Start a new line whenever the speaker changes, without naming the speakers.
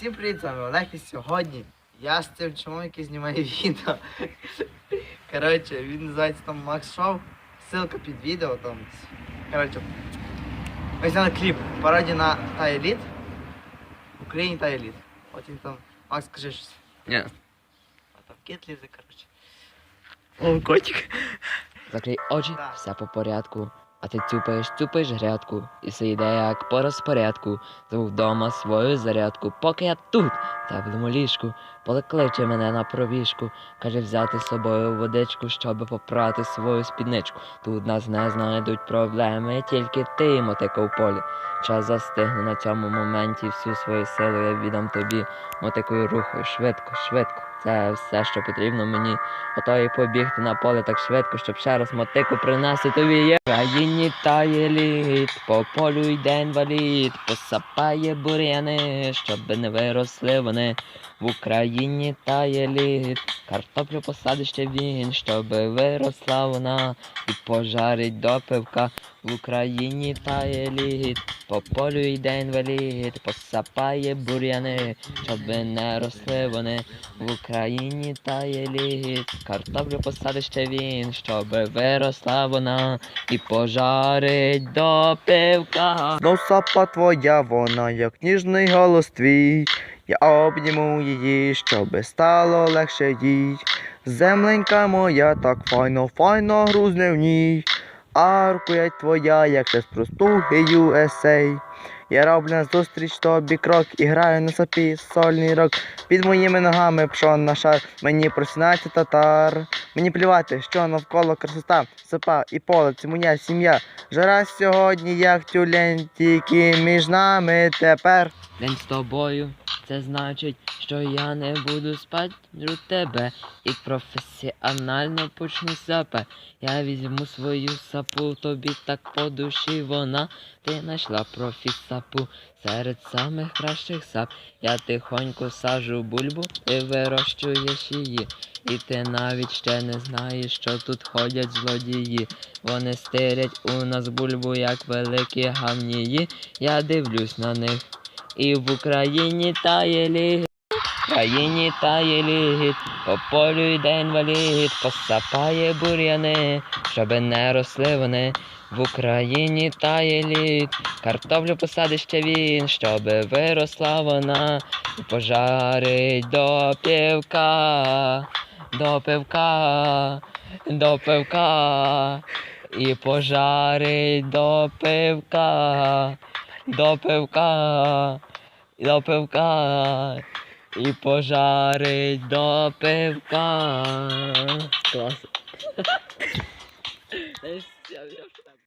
Всім привіт, з вами Олег і сьогодні я з цим чоловіком, який знімає відео. Коротше, він називається там Макс Шоу. Ссылка під відео там. Коротше, ми зняли кліп пароді на Тай Еліт. В Україні Тай Еліт. От він там. Макс, скажи щось.
Ні.
А там кіт лізе, коротше. О, котик.
Закрий очі, все по порядку. А ти цюпаєш, цюпаєш грядку, і все йде як по розпорядку. Звук вдома свою зарядку, поки я тут, в теплому ліжку, покличе мене на пробіжку, каже взяти з собою водичку, щоби попрати свою спідничку. Тут нас не знайдуть проблеми, тільки ти, мотико в полі. Час застигне на цьому моменті, всю свою силу я віддам тобі. Мотикою рухаю швидко, швидко. Це все, що потрібно мені. Готові побігти на поле так швидко, щоб ще раз мотику принести тобі є. В тає лід, по полю йде інвалід, посапає бур'яни, щоб не виросли вони. В Україні тає лід, картоплю посадить ще він, щоб виросла вона, і пожарить до пивка. В Україні тає лід, по полю йде інвалід, посапає бур'яни, щоб не росли вони. В Україні тає лід, картоплю посадить ще він, щоб виросла вона і пожарить до пивка.
Ну, твоя, вона, як ніжний голос твій. Я обніму її, щоби стало легше їй. Земленька моя, так файно, файно грузне в ній. А рука твоя, як це з простуги USA. Я роблю назустріч тобі крок і граю на сапі сольний рок. Під моїми ногами пшон на шар, мені просинається татар. Мені плювати, що навколо красота, сапа і поле, це моя сім'я. Жара сьогодні, як тюлень, тільки між нами тепер.
День з тобою, це значить, що я не буду спати у тебе і професіонально почну сапе. Я візьму свою сапу, тобі так по душі вона. Ти знайшла профі сапу серед самих кращих сап. Я тихонько сажу бульбу, ти вирощуєш її. І ти навіть ще не знаєш, що тут ходять злодії. Вони стирять у нас бульбу, як великі гамнії. Я дивлюсь на них. І в Україні тає лід, в країні тає лід, по полю йде інвалід, посапає бур'яни, щоби не росли вони. В Україні тає лід, картоплю посадить ще він, щоби виросла вона, і пожарить до півка, до пивка, до пивка, і пожарить до пивка до пивка, до пивка, і пожарить до пивка. Клас.